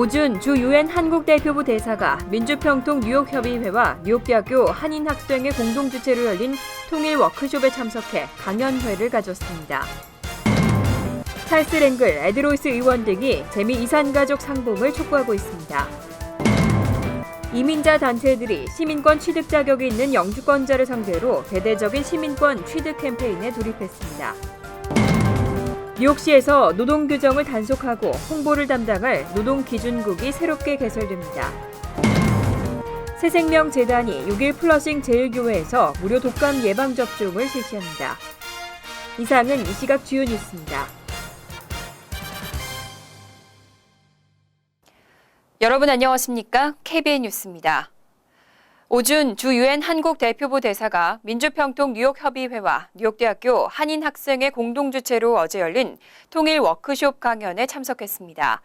오준 주 유엔 한국 대표부 대사가 민주평통 뉴욕협의회와 뉴욕대학교 한인학생회 공동 주최로 열린 통일 워크숍에 참석해 강연회를 가졌습니다. 찰스 랭글, 에드로이스 의원 등이 재미 이산가족 상봉을 촉구하고 있습니다. 이민자 단체들이 시민권 취득 자격이 있는 영주권자를 상대로 대대적인 시민권 취득 캠페인에 돌입했습니다. 뉴욕시에서 노동 규정을 단속하고 홍보를 담당할 노동 기준국이 새롭게 개설됩니다. 새생명 재단이 6일 플러싱 제일교회에서 무료 독감 예방 접종을 실시합니다. 이상은 이 시각 주요 뉴스입니다. 여러분 안녕하십니까? KBN 뉴스입니다. 오준 주 유엔 한국 대표부 대사가 민주평통 뉴욕협의회와 뉴욕대학교 한인학생회 공동 주최로 어제 열린 통일 워크숍 강연에 참석했습니다.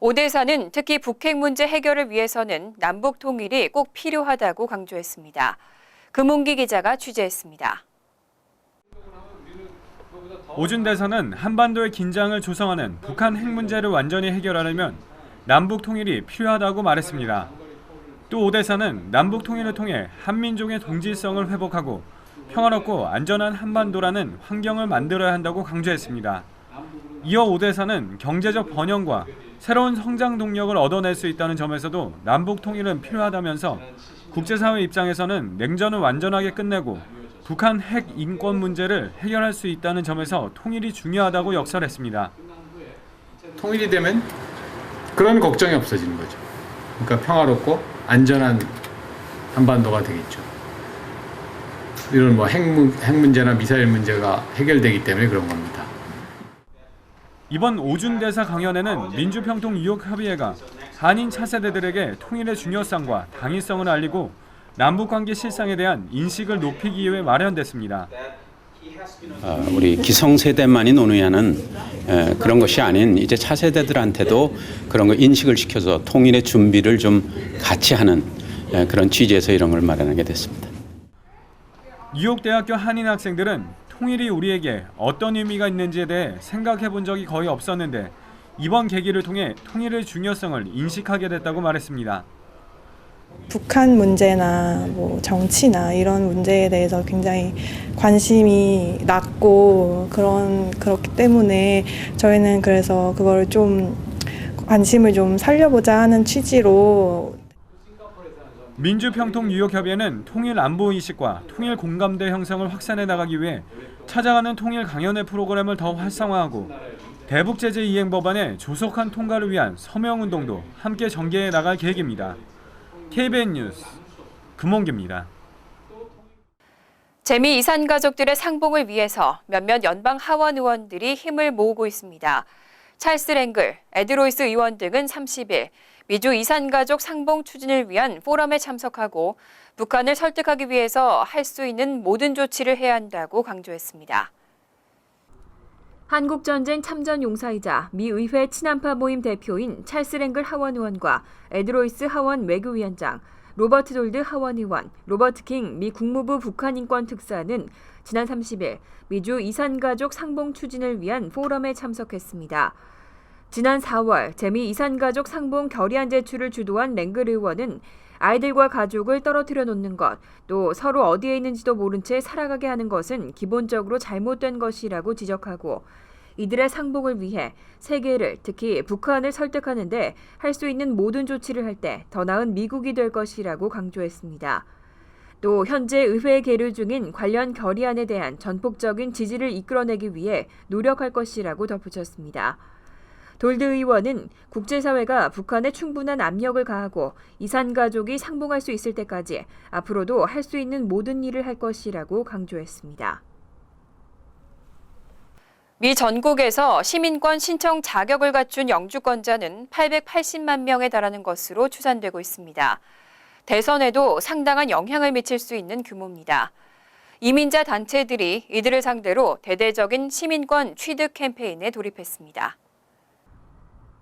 오 대사는 특히 북핵 문제 해결을 위해서는 남북 통일이 꼭 필요하다고 강조했습니다. 금홍기 기자가 취재했습니다. 오준 대사는 한반도의 긴장을 조성하는 북한 핵 문제를 완전히 해결하려면 남북 통일이 필요하다고 말했습니다. 또 오 대사는 남북 통일을 통해 한민족의 동질성을 회복하고 평화롭고 안전한 한반도라는 환경을 만들어야 한다고 강조했습니다. 이어 오 대사는 경제적 번영과 새로운 성장 동력을 얻어낼 수 있다는 점에서도 남북 통일은 필요하다면서 국제사회 입장에서는 냉전을 완전하게 끝내고 북한 핵 인권 문제를 해결할 수 있다는 점에서 통일이 중요하다고 역설했습니다. 통일이 되면 그런 걱정이 없어지는 거죠. 그러니까 평화롭고 안전한 한반도가 되겠죠. 이런 뭐 핵, 문- 핵 문제나 미사일 문제가 해결되기 때문에 그런 겁니다. 이번 오준 대사 강연에는 민주평통 뉴욕 협의회가 한인 차세대들에게 통일의 중요성과 당위성을 알리고 남북관계 실상에 대한 인식을 높이기 위해 마련됐습니다. 어, 우리 기성세대만이 논의하는 에, 그런 것이 아닌 이제 차세대들한테도 그런 거 인식을 시켜서 통일의 준비를 좀 같이 하는 에, 그런 취지에서 이런 걸 마련하게 됐습니다. 뉴욕 대학교 한인 학생들은 통일이 우리에게 어떤 의미가 있는지에 대해 생각해 본 적이 거의 없었는데 이번 계기를 통해 통일의 중요성을 인식하게 됐다고 말했습니다. 북한 문제나 뭐 정치나 이런 문제에 대해서 굉장히 관심이 낮고 그런 그렇기 때문에 저희는 그래서 그걸 좀 관심을 좀 살려보자 하는 취지로 민주평통 뉴욕협의회는 통일 안보 의식과 통일 공감대 형성을 확산해 나가기 위해 찾아가는 통일 강연회 프로그램을 더 활성화하고 대북 제재 이행 법안의 조속한 통과를 위한 서명 운동도 함께 전개해 나갈 계획입니다. KBN 뉴스 금홍기입니다. 재미 이산 가족들의 상봉을 위해서 몇몇 연방 하원 의원들이 힘을 모으고 있습니다. 찰스 랭글, 에드로이스 의원 등은 30일 미주 이산 가족 상봉 추진을 위한 포럼에 참석하고 북한을 설득하기 위해서 할 수 있는 모든 조치를 해야 한다고 강조했습니다. 한국전쟁 참전 용사이자 미 의회 친한파 모임 대표인 찰스 랭글 하원 의원과 에드로이스 하원 외교위원장, 로버트 돌드 하원 의원, 로버트 킹 미 국무부 북한 인권 특사는 지난 30일 미주 이산가족 상봉 추진을 위한 포럼에 참석했습니다. 지난 4월 재미 이산가족 상봉 결의안 제출을 주도한 랭글 의원은 아이들과 가족을 떨어뜨려 놓는 것, 또 서로 어디에 있는지도 모른 채 살아가게 하는 것은 기본적으로 잘못된 것이라고 지적하고 이들의 상봉을 위해 세계를 특히 북한을 설득하는데 할 수 있는 모든 조치를 할 때 더 나은 미국이 될 것이라고 강조했습니다. 또 현재 의회에 계류 중인 관련 결의안에 대한 전폭적인 지지를 이끌어내기 위해 노력할 것이라고 덧붙였습니다. 돌드 의원은 국제사회가 북한에 충분한 압력을 가하고 이산 가족이 상봉할 수 있을 때까지 앞으로도 할 수 있는 모든 일을 할 것이라고 강조했습니다. 미 전국에서 시민권 신청 자격을 갖춘 영주권자는 880만 명에 달하는 것으로 추산되고 있습니다. 대선에도 상당한 영향을 미칠 수 있는 규모입니다. 이민자 단체들이 이들을 상대로 대대적인 시민권 취득 캠페인에 돌입했습니다.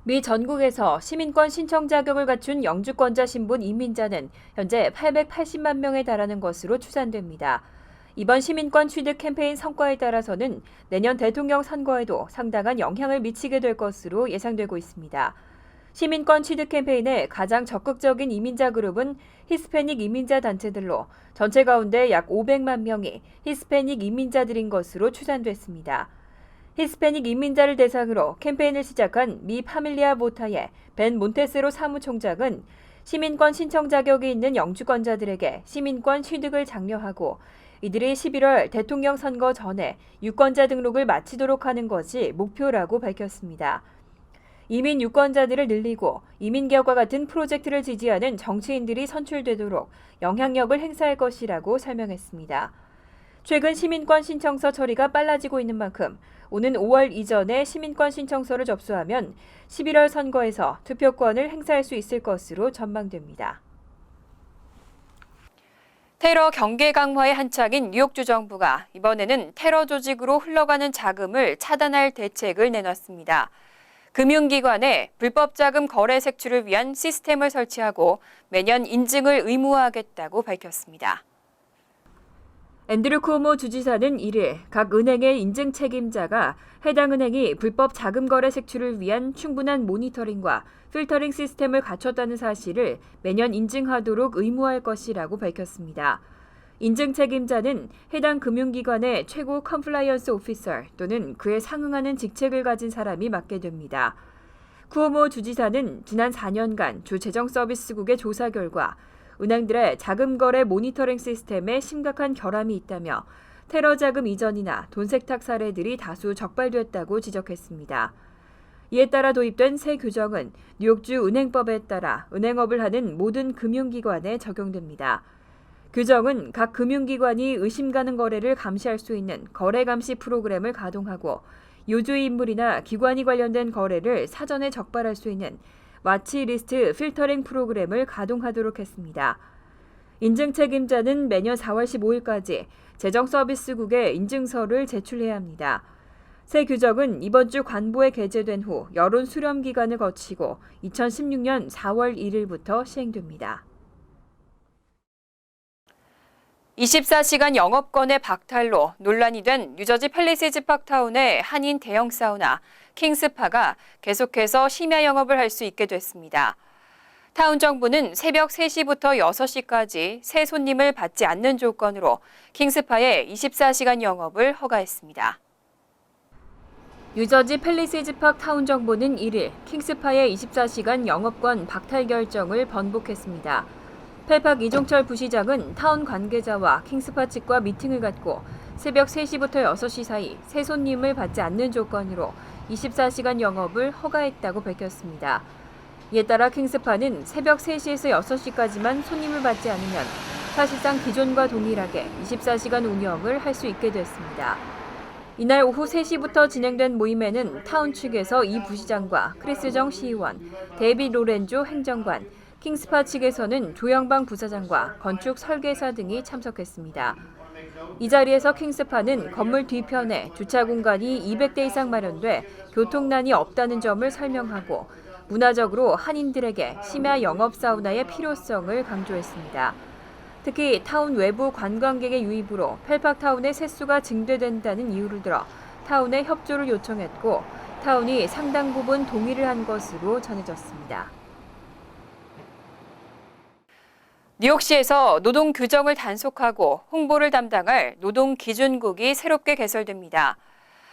미 전국에서 시민권 신청 자격을 갖춘 영주권자 신분 이민자는 현재 880만 명에 달하는 것으로 추산됩니다. 이번 시민권 취득 캠페인 성과에 따라서는 내년 대통령 선거에도 상당한 영향을 미치게 될 것으로 예상되고 있습니다. 시민권 취득 캠페인에 가장 적극적인 이민자 그룹은 히스패닉 이민자 단체들로 전체 가운데 약 500만 명이 히스패닉 이민자들인 것으로 추산됐습니다. 히스패닉 이민자를 대상으로 캠페인을 시작한 미 파밀리아 보타의 벤 몬테스로 사무총장은 시민권 신청 자격이 있는 영주권자들에게 시민권 취득을 장려하고 이들이 11월 대통령 선거 전에 유권자 등록을 마치도록 하는 것이 목표라고 밝혔습니다. 이민 유권자들을 늘리고 이민개혁과 같은 프로젝트를 지지하는 정치인들이 선출되도록 영향력을 행사할 것이라고 설명했습니다. 최근 시민권 신청서 처리가 빨라지고 있는 만큼 오는 5월 이전에 시민권 신청서를 접수하면 11월 선거에서 투표권을 행사할 수 있을 것으로 전망됩니다. 테러 경계 강화의 한창인 뉴욕주 정부가 이번에는 테러 조직으로 흘러가는 자금을 차단할 대책을 내놨습니다. 금융기관에 불법 자금 거래 색출을 위한 시스템을 설치하고 매년 인증을 의무화하겠다고 밝혔습니다. 앤드류 쿠오모 주지사는 1일 각 은행의 인증 책임자가 해당 은행이 불법 자금 거래 색출을 위한 충분한 모니터링과 필터링 시스템을 갖췄다는 사실을 매년 인증하도록 의무화할 것이라고 밝혔습니다. 인증 책임자는 해당 금융기관의 최고 컴플라이언스 오피서 또는 그에 상응하는 직책을 가진 사람이 맡게 됩니다. 쿠오모 주지사는 지난 4년간 주 재정서비스국의 조사 결과 은행들의 자금 거래 모니터링 시스템에 심각한 결함이 있다며 테러 자금 이전이나 돈 세탁 사례들이 다수 적발됐다고 지적했습니다. 이에 따라 도입된 새 규정은 뉴욕주 은행법에 따라 은행업을 하는 모든 금융기관에 적용됩니다. 규정은 각 금융기관이 의심 가는 거래를 감시할 수 있는 거래 감시 프로그램을 가동하고 요주의 인물이나 기관이 관련된 거래를 사전에 적발할 수 있는 와치 리스트 필터링 프로그램을 가동하도록 했습니다. 인증 책임자는 매년 4월 15일까지 재정서비스국에 인증서를 제출해야 합니다. 새 규정은 이번 주 관보에 게재된 후 여론 수렴 기간을 거치고 2016년 4월 1일부터 시행됩니다. 24시간 영업권의 박탈로 논란이 된 뉴저지 팰리시즈 팍타운의 한인 대형 사우나 킹스파가 계속해서 심야 영업을 할 수 있게 됐습니다. 타운 정부는 새벽 3시부터 6시까지 새 손님을 받지 않는 조건으로 킹스파의 24시간 영업을 허가했습니다. 뉴저지 팰리시즈 팍 타운 정부는 1일 킹스파의 24시간 영업권 박탈 결정을 번복했습니다. 펠팍 이종철 부시장은 타운 관계자와 킹스파 측과 미팅을 갖고 새벽 3시부터 6시 사이 새 손님을 받지 않는 조건으로 24시간 영업을 허가했다고 밝혔습니다. 이에 따라 킹스파는 새벽 3시에서 6시까지만 손님을 받지 않으면 사실상 기존과 동일하게 24시간 운영을 할 수 있게 됐습니다. 이날 오후 3시부터 진행된 모임에는 타운 측에서 이 부시장과 크리스정 시의원, 데이비 로렌조 행정관, 킹스파 측에서는 조영방 부사장과 건축 설계사 등이 참석했습니다. 이 자리에서 킹스파는 건물 뒤편에 주차 공간이 200대 이상 마련돼 교통난이 없다는 점을 설명하고 문화적으로 한인들에게 심야 영업 사우나의 필요성을 강조했습니다. 특히 타운 외부 관광객의 유입으로 펠팍타운의 세수가 증대된다는 이유를 들어 타운에 협조를 요청했고 타운이 상당 부분 동의를 한 것으로 전해졌습니다. 뉴욕시에서 노동 규정을 단속하고 홍보를 담당할 노동 기준국이 새롭게 개설됩니다.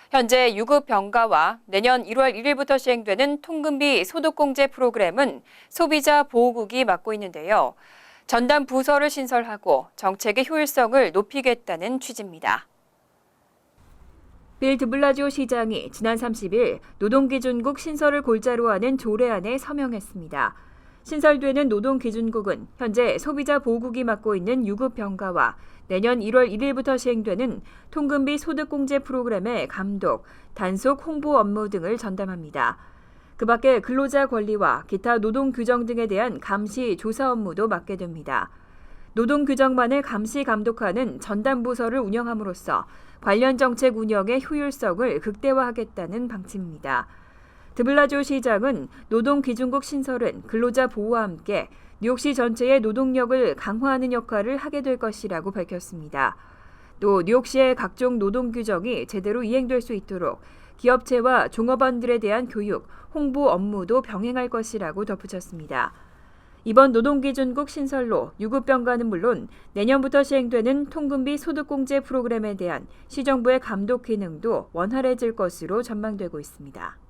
현재 유급 병가와 내년 1월 1일부터 시행되는 통금비 소득공제 프로그램은 소비자 보호국이 맡고 있는데요. 전담 부서를 신설하고 정책의 효율성을 높이겠다는 취지입니다. 빌 드블라지오 시장이 지난 30일 노동기준국 신설을 골자로 하는 조례안에 서명했습니다. 신설되는 노동기준국은 현재 소비자 보호국이 맡고 있는 유급 병가와 내년 1월 1일부터 시행되는 통금비 소득공제 프로그램의 감독, 단속, 홍보 업무 등을 전담합니다. 그 밖에 근로자 권리와 기타 노동 규정 등에 대한 감시, 조사 업무도 맡게 됩니다. 노동 규정만을 감시 감독하는 전담 부서를 운영함으로써 관련 정책 운영의 효율성을 극대화하겠다는 방침입니다. 드블라조 시장은 노동기준국 신설은 근로자 보호와 함께 뉴욕시 전체의 노동력을 강화하는 역할을 하게 될 것이라고 밝혔습니다. 또 뉴욕시의 각종 노동 규정이 제대로 이행될 수 있도록 기업체와 종업원들에 대한 교육, 홍보 업무도 병행할 것이라고 덧붙였습니다. 이번 노동기준국 신설로 유급병가는 물론 내년부터 시행되는 통금비 소득공제 프로그램에 대한 시정부의 감독 기능도 원활해질 것으로 전망되고 있습니다.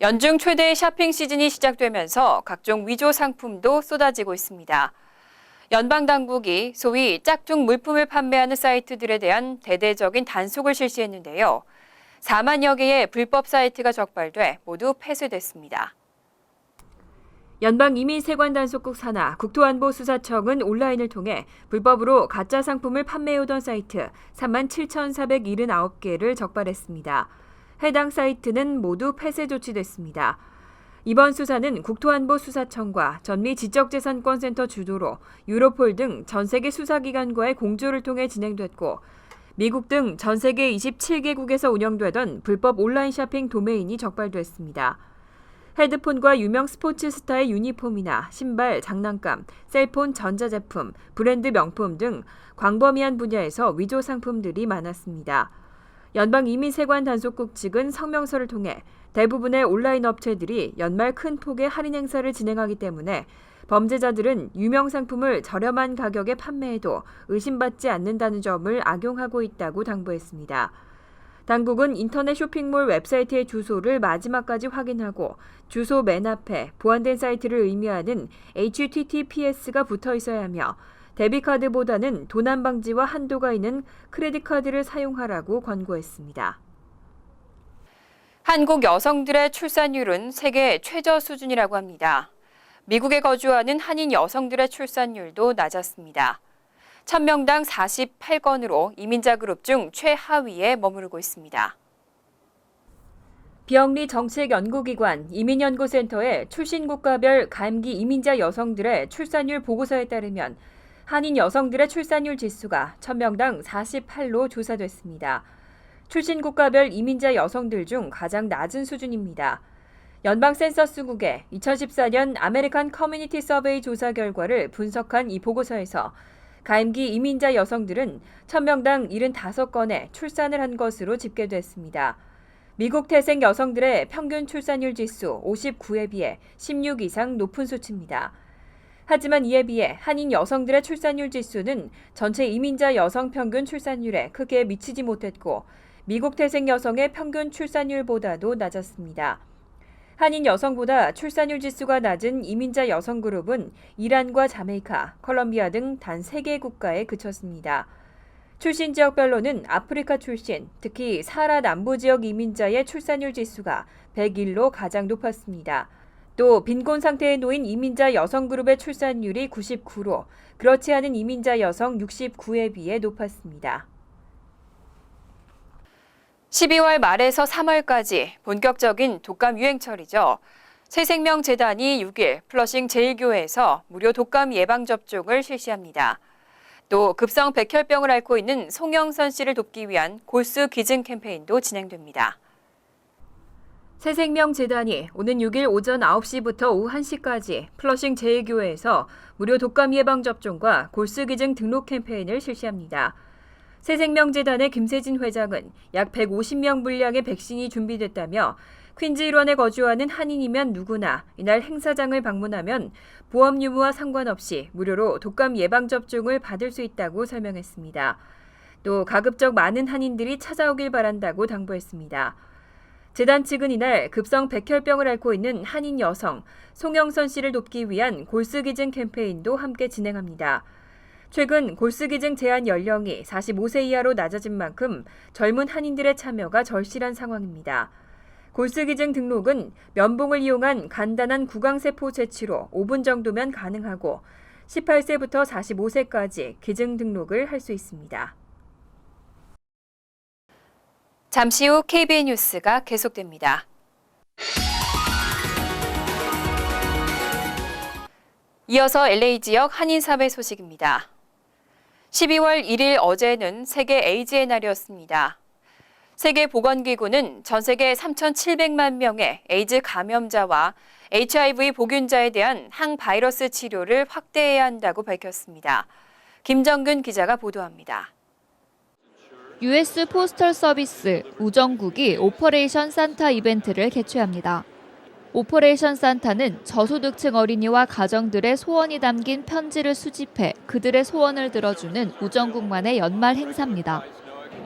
연중 최대 쇼핑 시즌이 시작되면서 각종 위조 상품도 쏟아지고 있습니다. 연방 당국이 소위 짝퉁 물품을 판매하는 사이트들에 대한 대대적인 단속을 실시했는데요. 4만여 개의 불법 사이트가 적발돼 모두 폐쇄됐습니다. 연방 이민세관단속국 산하 국토안보수사청은 온라인을 통해 불법으로 가짜 상품을 판매해오던 사이트 3만 7,479개를 적발했습니다. 해당 사이트는 모두 폐쇄 조치됐습니다. 이번 수사는 국토안보수사청과 전미 지적재산권센터 주도로 유로폴 등 전 세계 수사기관과의 공조를 통해 진행됐고 미국 등 전 세계 27개국에서 운영되던 불법 온라인 쇼핑 도메인이 적발됐습니다. 헤드폰과 유명 스포츠 스타의 유니폼이나 신발, 장난감, 셀폰, 전자제품, 브랜드 명품 등 광범위한 분야에서 위조 상품들이 많았습니다. 연방 이민세관 단속국 측은 성명서를 통해 대부분의 온라인 업체들이 연말 큰 폭의 할인 행사를 진행하기 때문에 범죄자들은 유명 상품을 저렴한 가격에 판매해도 의심받지 않는다는 점을 악용하고 있다고 당부했습니다. 당국은 인터넷 쇼핑몰 웹사이트의 주소를 마지막까지 확인하고 주소 맨 앞에 보안된 사이트를 의미하는 HTTPS가 붙어 있어야 하며 데비카드보다는 도난 방지와 한도가 있는 크레딧 카드를 사용하라고 권고했습니다. 한국 여성들의 출산율은 세계 최저 수준이라고 합니다. 미국에 거주하는 한인 여성들의 출산율도 낮았습니다. 1000명당 48건으로 이민자 그룹 중 최하위에 머무르고 있습니다. 비영리 정책연구기관 이민연구센터의 출신 국가별 감기 이민자 여성들의 출산율 보고서에 따르면 한인 여성들의 출산율 지수가 1000명당 48로 조사됐습니다. 출신 국가별 이민자 여성들 중 가장 낮은 수준입니다. 연방 센서스국의 2014년 아메리칸 커뮤니티 서베이 조사 결과를 분석한 이 보고서에서 가임기 이민자 여성들은 1000명당 75건의 출산을 한 것으로 집계됐습니다. 미국 태생 여성들의 평균 출산율 지수 59에 비해 16 이상 높은 수치입니다. 하지만 이에 비해 한인 여성들의 출산율 지수는 전체 이민자 여성 평균 출산율에 크게 미치지 못했고 미국 태생 여성의 평균 출산율보다도 낮았습니다. 한인 여성보다 출산율 지수가 낮은 이민자 여성 그룹은 이란과 자메이카, 컬럼비아 등 단 3개 국가에 그쳤습니다. 출신 지역별로는 아프리카 출신, 특히 사하라 남부 지역 이민자의 출산율 지수가 101로 가장 높았습니다. 또 빈곤 상태에 놓인 이민자 여성 그룹의 출산율이 99로 그렇지 않은 이민자 여성 69에 비해 높았습니다. 12월 말에서 3월까지 본격적인 독감 유행철이죠. 새생명재단이 6일 플러싱 제1교회에서 무료 독감 예방접종을 실시합니다. 또 급성 백혈병을 앓고 있는 송영선 씨를 돕기 위한 골수 기증 캠페인도 진행됩니다. 새생명재단이 오는 6일 오전 9시부터 오후 1시까지 플러싱 제1교회에서 무료 독감 예방 접종과 골수기증 등록 캠페인을 실시합니다. 새생명재단의 김세진 회장은 약 150명 분량의 백신이 준비됐다며 퀸즈 일원에 거주하는 한인이면 누구나 이날 행사장을 방문하면 보험 유무와 상관없이 무료로 독감 예방 접종을 받을 수 있다고 설명했습니다. 또 가급적 많은 한인들이 찾아오길 바란다고 당부했습니다. 재단 측은 이날 급성 백혈병을 앓고 있는 한인 여성 송영선 씨를 돕기 위한 골수기증 캠페인도 함께 진행합니다. 최근 골수기증 제한 연령이 45세 이하로 낮아진 만큼 젊은 한인들의 참여가 절실한 상황입니다. 골수기증 등록은 면봉을 이용한 간단한 구강세포 채취로 5분 정도면 가능하고 18세부터 45세까지 기증 등록을 할 수 있습니다. 잠시 후 KBN 뉴스가 계속됩니다. 이어서 LA 지역 한인사회 소식입니다. 12월 1일 어제는 세계 에이즈의 날이었습니다. 세계보건기구는 전 세계 3,700만 명의 에이즈 감염자와 HIV 보균자에 대한 항바이러스 치료를 확대해야 한다고 밝혔습니다. 김정근 기자가 보도합니다. US 포스털 서비스 우정국이 오퍼레이션 산타 이벤트를 개최합니다. 오퍼레이션 산타는 저소득층 어린이와 가정들의 소원이 담긴 편지를 수집해 그들의 소원을 들어주는 우정국만의 연말 행사입니다.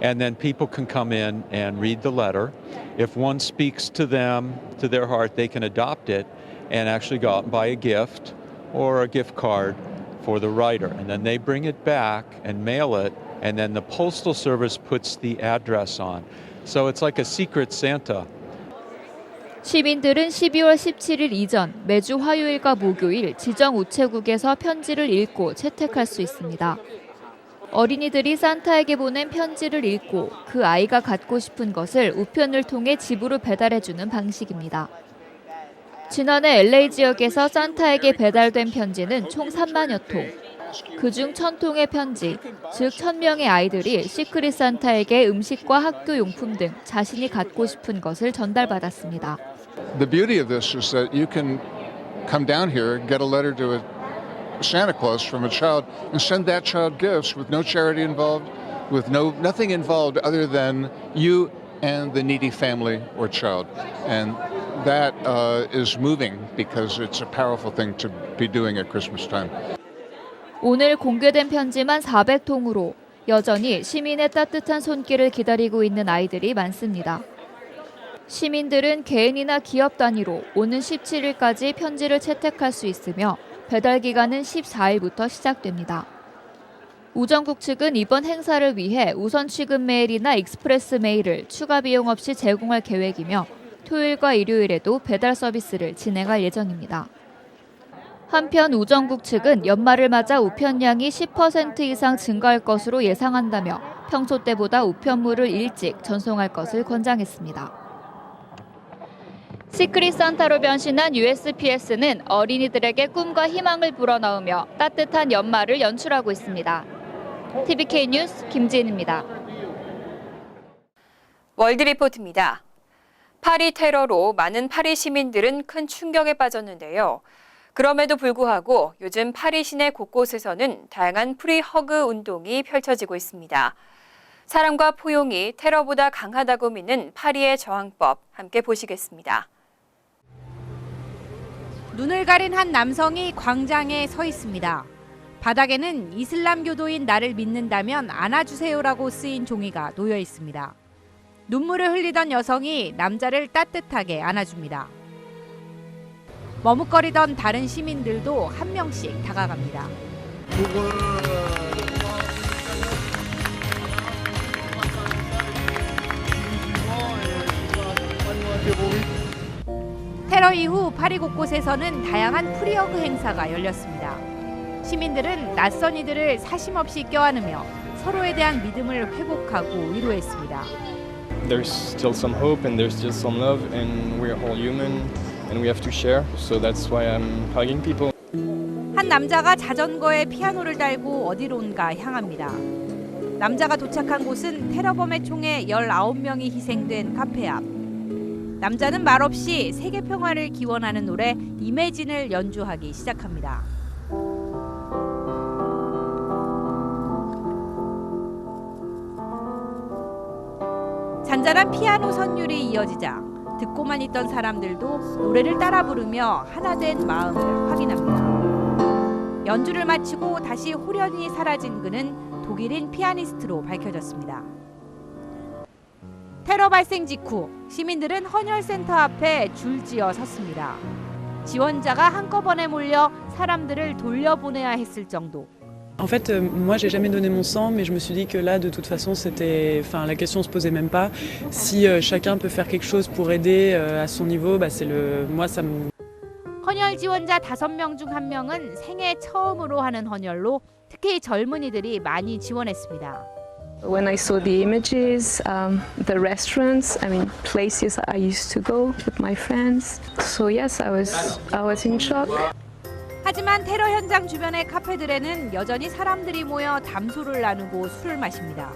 and then people can come in and read the letter. If one speaks to them, to their heart, they can adopt it and actually go out and buy a gift or a gift card for the writer. And then they bring it back and mail it, and then the Postal Service puts the address on. So it's like a secret Santa. 시민들은 12월 17일 이전 매주 화요일과 목요일 지정 우체국에서 편지를 읽고 채택할 수 있습니다. 어린이들이 산타에게 보낸 편지를 읽고 그 아이가 갖고 싶은 것을 우편을 통해 집으로 배달해주는 방식입니다. 지난해 LA 지역에서 산타에게 배달된 편지는 총 3만여 통. 그중 1000통의 편지, 즉 1000명의 아이들이 시크릿 산타에게 음식과 학교 용품 등 자신이 갖고 싶은 것을 전달받았습니다. The beauty of this is that you can come down here, get a letter to a Santa Claus from a child, and send that child gifts with no charity involved, with no nothing involved other than you and the needy family or child, and that uh, is moving because it's a powerful thing to be doing at Christmas time. 오늘 공개된 편지만 400통으로 여전히 시민의 따뜻한 손길을 기다리고 있는 아이들이 많습니다. 시민들은 개인이나 기업 단위로 오는 17일까지 편지를 채택할 수 있으며 배달 기간은 14일부터 시작됩니다. 우정국 측은 이번 행사를 위해 우선 취급 메일이나 익스프레스 메일을 추가 비용 없이 제공할 계획이며 토요일과 일요일에도 배달 서비스를 진행할 예정입니다. 한편 우정국 측은 연말을 맞아 우편량이 10% 이상 증가할 것으로 예상한다며 평소 때보다 우편물을 일찍 전송할 것을 권장했습니다. 시크릿 산타로 변신한 USPS는 어린이들에게 꿈과 희망을 불어넣으며 따뜻한 연말을 연출하고 있습니다. TVK 뉴스 김지은입니다. 월드 리포트입니다. 파리 테러로 많은 파리 시민들은 큰 충격에 빠졌는데요. 그럼에도 불구하고 요즘 파리 시내 곳곳에서는 다양한 프리 허그 운동이 펼쳐지고 있습니다. 사랑과 포용이 테러보다 강하다고 믿는 파리의 저항법 함께 보시겠습니다. 눈을 가린 한 남성이 광장에 서 있습니다. 바닥에는 이슬람교도인 나를 믿는다면 안아주세요라고 쓰인 종이가 놓여 있습니다. 눈물을 흘리던 여성이 남자를 따뜻하게 안아줍니다. 머뭇거리던 다른 시민들도 한 명씩 다가갑니다. 테러 이후 파리 곳곳에서는 다양한 프리허그 행사가 열렸습니다. 시민들은 낯선 이들을 사심없이 껴안으며 서로에 대한 믿음을 회복하고 위로했습니다. there's still some hope and there's still some love and we're all human and we have to share so that's why i'm hugging people 한 남자가 자전거에 피아노를 달고 어디론가 향합니다. 남자가 도착한 곳은 테러범의 총에 19명이 희생된 카페 앞. 남자는 말없이 세계 평화를 기원하는 노래 이매진을 연주하기 시작합니다. 잔잔한 피아노 선율이 이어지자 듣고만 있던 사람들도 노래를 따라 부르며 하나 된 마음을 확인합니다. 연주를 마치고 다시 호련히 사라진 그는 독일인 피아니스트로 밝혀졌습니다. 테러 발생 직후 시민들은 헌혈센터 앞에 줄지어 섰습니다. 지원자가 한꺼번에 몰려 사람들을 돌려보내야 했을 정도. En fait, euh, moi, j'ai jamais donné mon sang, mais je me suis dit que là, de toute façon, c'était, enfin, la question se posait même pas. Si euh, chacun peut faire quelque chose pour aider euh, à son niveau, bah, c'est le, moi, ça me, 헌혈 지원자 5명 중 1명은 생애 처음으로 하는 헌혈로 특히 젊은이들이 많이 지원했습니다. When I saw the images, um, the restaurants, I mean, places I used to go with my friends. So yes, I was, I was in shock. 하지만 테러 현장 주변의 카페들에는 여전히 사람들이 모여 담소를 나누고 술을 마십니다.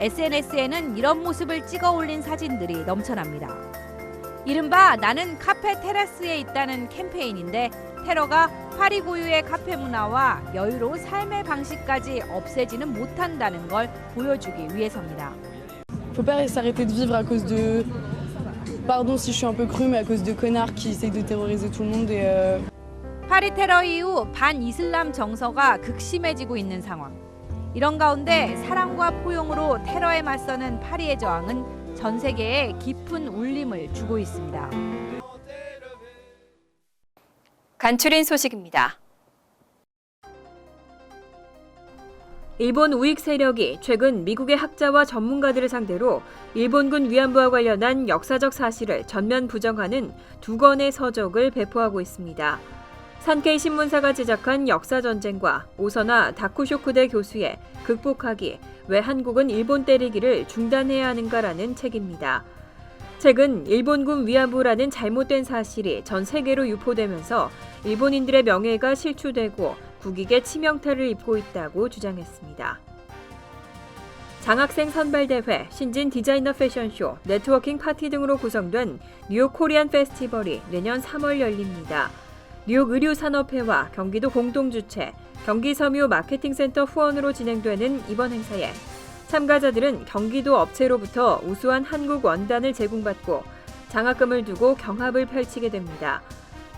SNS에는 이런 모습을 찍어 올린 사진들이 넘쳐납니다. 이른바 나는 카페 테라스에 있다는 캠페인인데 테러가 파리 고유의 카페 문화와 여유로운 삶의 방식까지 없애지는 못한다는 걸 보여주기 위해서입니다. Faut pas s'arrêter de vivre à cause de. Pardon si je suis un peu cru, mais à cause de connards qui essayent de terroriser tout le monde et. euh, 파리 테러 이후 반 이슬람 정서가 극심해지고 있는 상황. 이런 가운데 사랑과 포용으로 테러에 맞서는 파리의 저항은 전 세계에 깊은 울림을 주고 있습니다. 간추린 소식입니다. 일본 우익 세력이 최근 미국의 학자와 전문가들을 상대로 일본군 위안부와 관련한 역사적 사실을 전면 부정하는 두 권의 서적을 배포하고 있습니다. 산케이 신문사가 제작한 역사전쟁과 오선화 다쿠쇼쿠대 교수의 극복하기 왜 한국은 일본 때리기를 중단해야 하는가라는 책입니다. 최근 일본군 위안부라는 잘못된 사실이 전 세계로 유포되면서 일본인들의 명예가 실추되고 국익에 치명타를 입고 있다고 주장했습니다. 장학생 선발대회, 신진 디자이너 패션쇼, 네트워킹 파티 등으로 구성된 뉴욕 코리안 페스티벌이 내년 3월 열립니다. 뉴욕 의류산업회와 경기도 공동주최, 경기섬유 마케팅센터 후원으로 진행되는 이번 행사에 참가자들은 경기도 업체로부터 우수한 한국 원단을 제공받고 장학금을 두고 경합을 펼치게 됩니다.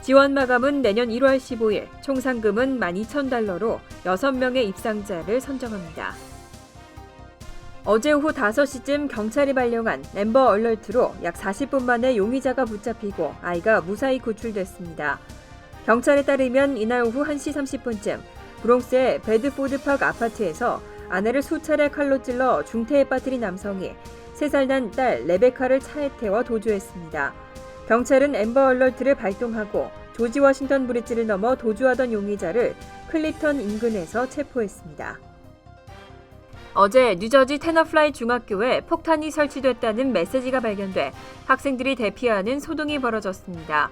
지원 마감은 내년 1월 15일, 총 상금은 12,000달러로 6명의 입상자를 선정합니다. 어제 오후 5시쯤 경찰이 발령한 엠버 얼럴트로 약 40분 만에 용의자가 붙잡히고 아이가 무사히 구출됐습니다. 경찰에 따르면 이날 오후 1시 30분쯤 브롱스의 베드포드 팍 아파트에서 아내를 수차례 칼로 찔러 중태에 빠뜨린 남성이 3살 난 딸 레베카를 차에 태워 도주했습니다. 경찰은 엠버 얼럴트를 발동하고 조지 워싱턴 브릿지를 넘어 도주하던 용의자를 클리턴 인근에서 체포했습니다. 어제 뉴저지 테너플라이 중학교에 폭탄이 설치됐다는 메시지가 발견돼 학생들이 대피하는 소동이 벌어졌습니다.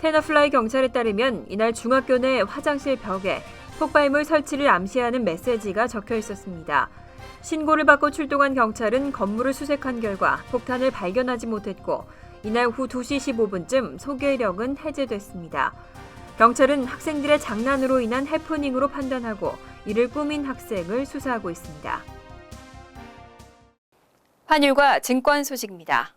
테너플라이 경찰에 따르면 이날 중학교 내 화장실 벽에 폭발물 설치를 암시하는 메시지가 적혀 있었습니다. 신고를 받고 출동한 경찰은 건물을 수색한 결과 폭탄을 발견하지 못했고 이날 후 2시 15분쯤 소개력은 해제됐습니다. 경찰은 학생들의 장난으로 인한 해프닝으로 판단하고 이를 꾸민 학생을 수사하고 있습니다. 환율과 증권 소식입니다.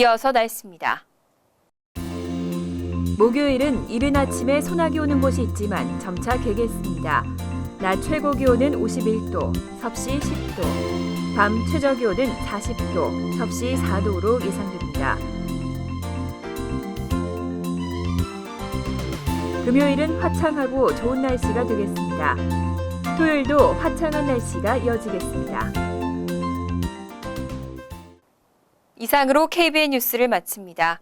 이어서 날씨입니다. 목요일은 이른 아침에 소나기 오는 곳이 있지만 점차 개겠습니다. 낮 최고 기온은 51도, 섭씨 10도, 밤 최저 기온은 40도, 섭씨 4도로 예상됩니다. 금요일은 화창하고 좋은 날씨가 되겠습니다. 토요일도 화창한 날씨가 이어지겠습니다. 이상으로 KBN 뉴스를 마칩니다.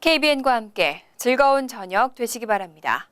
KBN과 함께 즐거운 저녁 되시기 바랍니다.